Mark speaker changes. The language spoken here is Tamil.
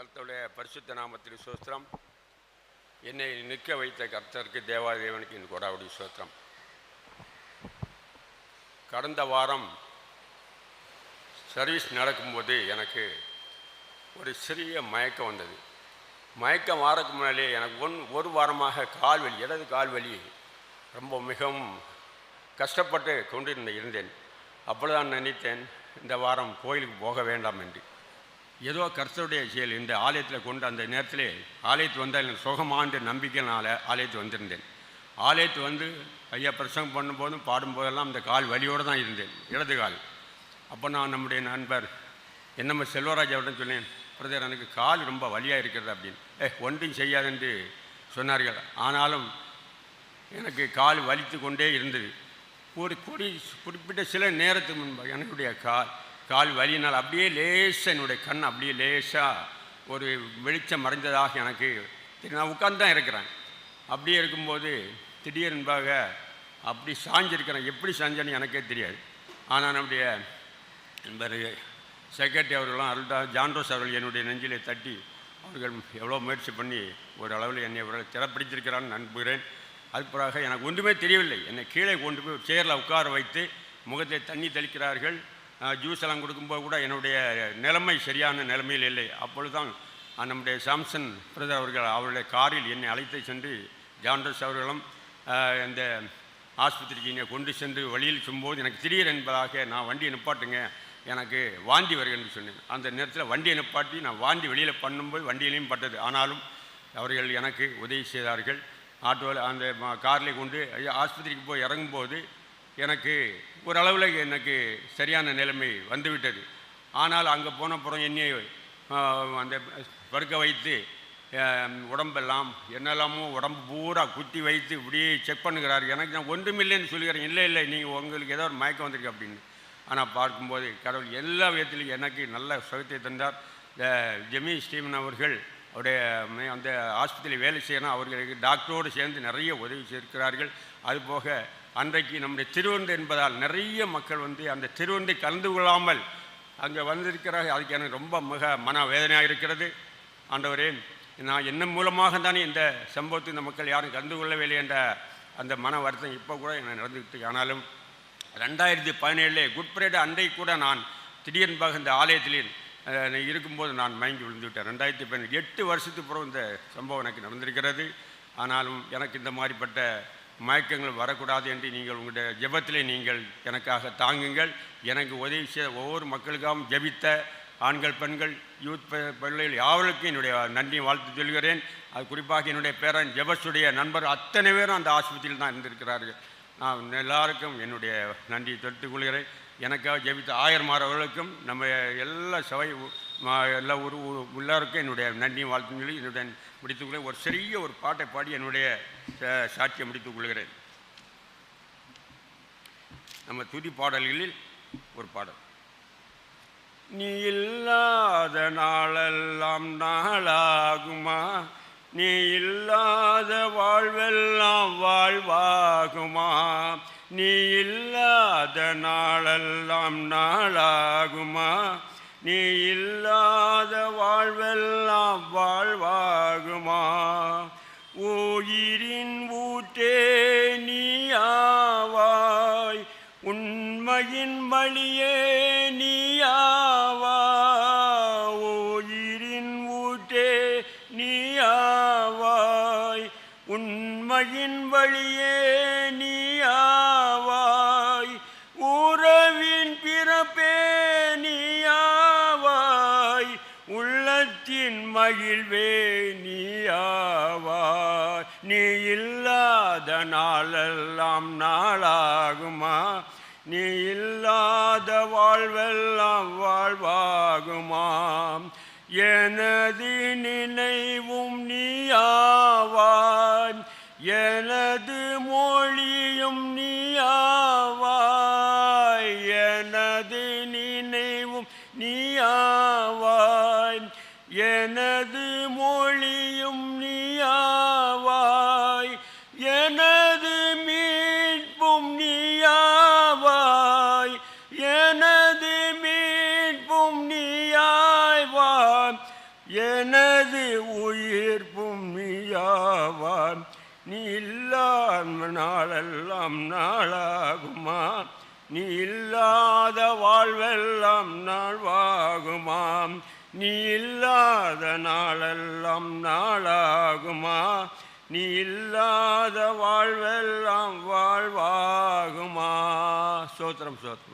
Speaker 1: கர்த்தருடைய பரிசுத்த நாமத்தின் சோஸ்திரம் என்னை நிற்க வைத்த கர்த்தருக்கு தேவாதேவனுக்கு என் கொடாவடி சோத்திரம் கடந்த வாரம் சர்வீஸ் நடக்கும்போது எனக்கு ஒரு சிறிய மயக்கம் வந்தது. மயக்கம் வாரக்கு முன்னாலே எனக்கு ஒன் ஒரு வாரமாக கால் வலி இடது கால் வலி ரொம்ப மிகவும் கஷ்டப்பட்டு கொண்டிருந்த இருந்தேன். அப்பொழுதுதான் நினைத்தேன் இந்த வாரம் கோயிலுக்கு போக வேண்டாம் என்று. ஏதோ கர்த்தருடைய செயல் இந்த ஆலயத்தில் கொண்டு அந்த நேரத்திலே ஆலயத்து வந்தால் எனக்கு சுகமான்ற நம்பிக்கையினால் ஆலயத்து வந்திருந்தேன். ஆலயத்து வந்து ஐயா பிரசங்கம் பண்ணும்போதும் பாடும்போதெல்லாம் அந்த கால் வலியோடு தான் இருந்தேன் இடது கால். அப்போ நான் நம்முடைய நண்பர் என்னம்ம செல்வராஜ் அவர்கிட்ட சொன்னேன் பிரதர் எனக்கு கால் ரொம்ப வலியாக இருக்கிறது அப்படின்னு. ஏ ஒன்றும் செய்யாது என்று சொன்னார்கள். ஆனாலும் எனக்கு கால் வலித்து கொண்டே இருந்தது. ஒரு குறி குறிப்பிட்ட சில நேரத்துக்கு முன்பு என்னுடைய கால் கால் வலியினால் அப்படியே லேசாக என்னுடைய கண் அப்படியே லேசாக ஒரு வெளிச்சம் மறைந்ததாக எனக்கு நான் உட்கார்ந்து தான் இருக்கிறேன். அப்படியே இருக்கும்போது திடீரென்பாக அப்படி சாஞ்சிருக்கிறேன். எப்படி சாஞ்சேன்னு எனக்கே தெரியாது. ஆனால் நம்முடைய நண்பர் செக்ரட்டரி அவர்களும் அருள்தா ஜான்ரோஸ் அவர்கள் என்னுடைய நெஞ்சிலே தட்டி அவர்கள் எவ்வளோ முயற்சி பண்ணி ஒரு அளவில் என்னை அவர்கள் திறப்பிடித்திருக்கிறான்னு நம்புகிறேன். அது பிறகு எனக்கு ஒன்றுமே தெரியவில்லை. என்னை கீழே கொண்டு போய் சேரில் உட்கார வைத்து முகத்தை தண்ணி தெளிக்கிறார்கள். ஜூஸ் எல்லாம் கொடுக்கும்போது கூட என்னுடைய நிலைமை சரியான நிலைமையில் இல்லை. அப்பொழுதுதான் நம்முடைய சாம்சன் பிரதர் அவர்கள் அவருடைய காரில் என்னை அழைத்து சென்று ஜான்ரோஸ் அவர்களும் இந்த ஆஸ்பத்திரிக்கு என்னை கொண்டு சென்று வழியில் சும்போது எனக்கு திடீர் என்பதாக நான் வண்டியை நிப்பாட்டுங்க எனக்கு வாந்தி வருகிறது சொன்னேன். அந்த நேரத்தில் வண்டியை நிப்பாட்டி நான் வாந்தி வெளியில் பண்ணும்போது வண்டியிலையும் பட்டது. ஆனாலும் அவர்கள் எனக்கு உதவி செய்தார்கள். ஆட்டோவில் அந்த காரில் கொண்டு ஆஸ்பத்திரிக்கு போய் இறங்கும்போது எனக்கு ஓரளவில் எனக்கு சரியான நிலைமை வந்துவிட்டது. ஆனால் அங்கே போன அப்புறம் என்னை அந்த படுக்க வைத்து உடம்பெல்லாம் என்னெல்லாமோ உடம்பு பூரா குத்தி வைத்து இப்படியே செக் பண்ணுகிறார். எனக்கு நான் ஒன்றுமில்லைன்னு சொல்லுகிறேன். இல்லை இல்லை நீங்கள் உங்களுக்கு ஏதோ ஒரு மயக்கம் வந்திருக்கு அப்படின்னு. ஆனால் பார்க்கும்போது கடவுள் எல்லா விதத்திலையும் எனக்கு நல்ல சுகத்தை தந்தார். இந்த ஜெமி ஸ்டீவன் அவர்கள் அவருடைய அந்த ஆஸ்பத்திரியில் வேலை செய்யணும். அவர்களுக்கு டாக்டரோடு சேர்ந்து நிறைய உதவி செய்திருக்கிறார்கள். அதுபோக அன்றைக்கு நம்முடைய திருவண்டு என்பதால் நிறைய மக்கள் வந்து அந்த திருவண்டை கலந்து கொள்ளாமல் அங்கே வந்திருக்கிறார்கள். அதுக்கு எனக்கு ரொம்ப மிக மன வேதனையாக இருக்கிறது. ஆண்டவரே நான் என்ன மூலமாக தானே இந்த சம்பவத்தை இந்த மக்கள் யாரும் கலந்து கொள்ளவில்லை என்ற அந்த மன வருத்தம் இப்போ கூட எனக்கு நடந்துக்கிட்டு ஆனாலும் ரெண்டாயிரத்தி பதினேழுலே குட் ஃப்ரைடே அன்றை கூட நான் திடீர்பாக இந்த ஆலயத்தில் இருக்கும்போது நான் மயங்கி விழுந்து விட்டேன் ரெண்டாயிரத்தி பதினேழு எட்டு வருஷத்துக்கு பிறகு இந்த சம்பவம் எனக்கு நடந்திருக்கிறது. ஆனாலும் எனக்கு இந்த மாதிரிப்பட்ட மயக்கங்கள் வரக்கூடாது என்று நீங்கள் உங்களுடைய ஜெபத்திலே நீங்கள் எனக்காக தாங்குங்கள். எனக்கு உதவி செய்த ஒவ்வொரு மக்களுக்காகவும் ஜெபித்த ஆண்கள் பெண்கள் யூத் பிள்ளைகள் யாவருக்கும் என்னுடைய நன்றி வாழ்த்து சொல்கிறேன். அது குறிப்பாக என்னுடைய பேரன் ஜெபஸுடைய நண்பர் அத்தனை பேரும் அந்த ஆஸ்பத்திரியில் தான் இருந்திருக்கிறார்கள். நான் எல்லாருக்கும் என்னுடைய நன்றியை தெரிவித்துக் கொள்கிறேன். எனக்காக ஜெபித்த ஆயர்மார் அவர்களுக்கும் நம்ம எல்லா சபை எல்லா ஒரு ஒரு- எல்லாருக்கும் என்னுடைய நன்றியும் வாழ்த்து சொல்லி என்னுடைய முடித்துக் ஒரு சிறிய ஒரு பாட்டை பாடி என்னுடைய சாட்சியை முடித்துக் கொள்கிறேன். நம்ம துதி பாடல்களில் ஒரு பாடல். நீ இல்லாத நாளெல்லாம் நாளாகுமா? நீ இல்லாத வாழ்வெல்லாம் வாழ்வாகுமா? நீ இல்லாத நாளெல்லாம் நாளாகுமா? நீ இல்லாத வாழ்வெல்லாம் வாழ்வாகுமா? உயிரின் ஊற்றே நீ ஆவாய் உண்மையின் வழியே நீயாவா உயிரின் ஊற்றே நீ ஆவாய் உண்மையின் வழியே உலகத்தின் மகிழ்வே நீயாவாய். நீ இல்லாத நாளெல்லாம் நாளாகுமா? நீ இல்லாத வாழ்வெல்லாம் வாழ்வாகுமாம் எனது நினைவும் நீயாவான் எனது மொழியும் எனது மொழியும் நீயாவாய் எனது மீட்பும் நீயாவாய் எனது மீட்பும் நீயாய்வாய் எனது உயிர்ப்பும் நீயாவாய் நீ இல்லாத நாளெல்லாம் நாளாகுமா? நீ இல்லாத வாழ்வெல்லாம் நாள்வாகுமாம். நீ இல்லாத நாளெல்லாம் நாளாகுமா? நீ இல்லாத வாழ்வெல்லாம் வாழ்வாகுமா? சோத்திரம் சோத்திரம்